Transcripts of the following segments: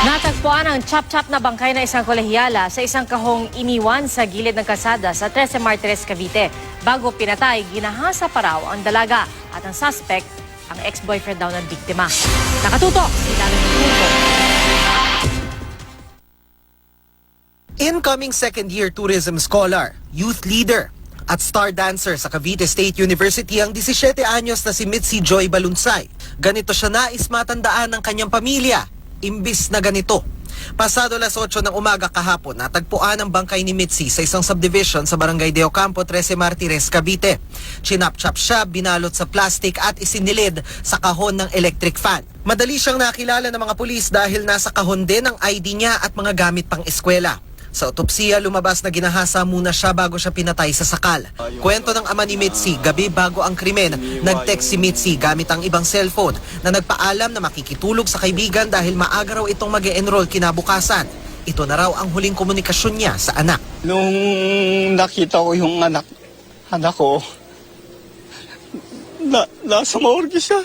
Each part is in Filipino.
Natagpuan ang chap-chap na bangkay na isang kolehiyala sa isang kahong iniwan sa gilid ng kalsada sa 13 Martires, Cavite. Bago pinatay, ginahasa pa raw ang dalaga at ang suspect, ang ex-boyfriend daw ng biktima. Nakatutok. Incoming second-year tourism scholar, youth leader, at star dancer sa Cavite State University ang 17 anyos na si Mitzi Joy Balunsay. Ganito siya nais matandaan ng kanyang pamilya, imbis na ganito. Pasado las 8 ng umaga kahapon, natagpuan ang bangkay ni Mitzi sa isang subdivision sa Barangay De Ocampo, 13 Martires, Cavite. Chinap-chap siya, binalot sa plastic at isinilid sa kahon ng electric fan. Madali siyang nakilala ng mga pulis dahil nasa kahon din ang ID niya at mga gamit pang eskwela. Sa otopsiya, lumabas na ginahasa muna siya bago siya pinatay sa sakal. Kwento ng ama ni Mitzi, gabi bago ang krimen, nag-text si Mitzi gamit ang ibang cellphone na nagpaalam na makikitulog sa kaibigan dahil maaga raw itong mag enroll kinabukasan. Ito na raw ang huling komunikasyon niya sa anak. Nung nakita ko yung anak, anak ko, na, nasa morgue siya.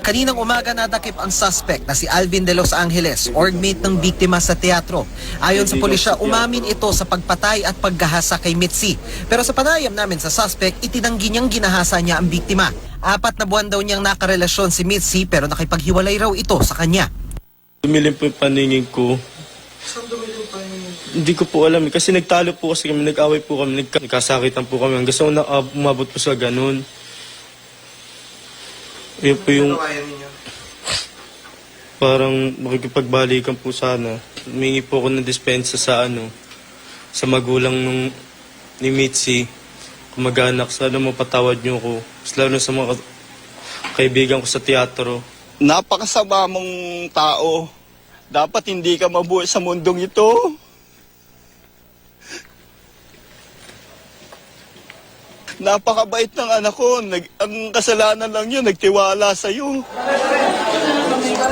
Kaninang umaga nadakip ang suspect na si Alvin de Los Angeles, orgmate ng biktima sa teatro. Ayon sa pulisya, umamin ito sa pagpatay at paggahasa kay Mitzi. Pero sa panayam namin sa suspect, itinanggi niyang ginahasa niya ang biktima. Apat na buwan daw niyang nakarelasyon si Mitzi pero nakipaghiwalay raw ito sa kanya. Dumilim po yung paningin ko. Hindi ko po alam eh. Kasi nagtalo po kasi kami, nag-away po kami, nagka- nagkasakitan po kami. Hanggang sa una, ah, umabot po sa ganun. Yun po yung parang makikipagbalikan po sana. Humingi po ako ng dispensa sa ano, sa magulang nung ni Mitzi. Kumag-anak, sana mapatawad niyo ko. Mas Lalo sa mga ka- kaibigan ko sa teatro. Napakasama mong tao. Dapat hindi ka mabuhay sa mundong ito. Napakabait ng anak ko. Nag, ang kasalanan lang yun, nagtiwala sa'yo.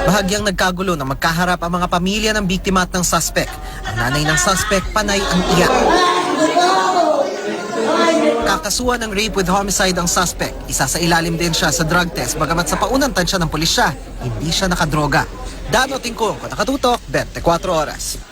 Bahagyang nagkagulo na magkaharap ang mga pamilya ng biktima at ng suspect. Ang nanay ng suspect, panay ang iyak. Kakasuhan ng rape with homicide ang suspect. Isa sa ilalim din siya sa drug test bagamat sa paunang tansya ng pulisya, hindi siya nakadroga. Dano Tingkong, Nakatutok, 24 Oras.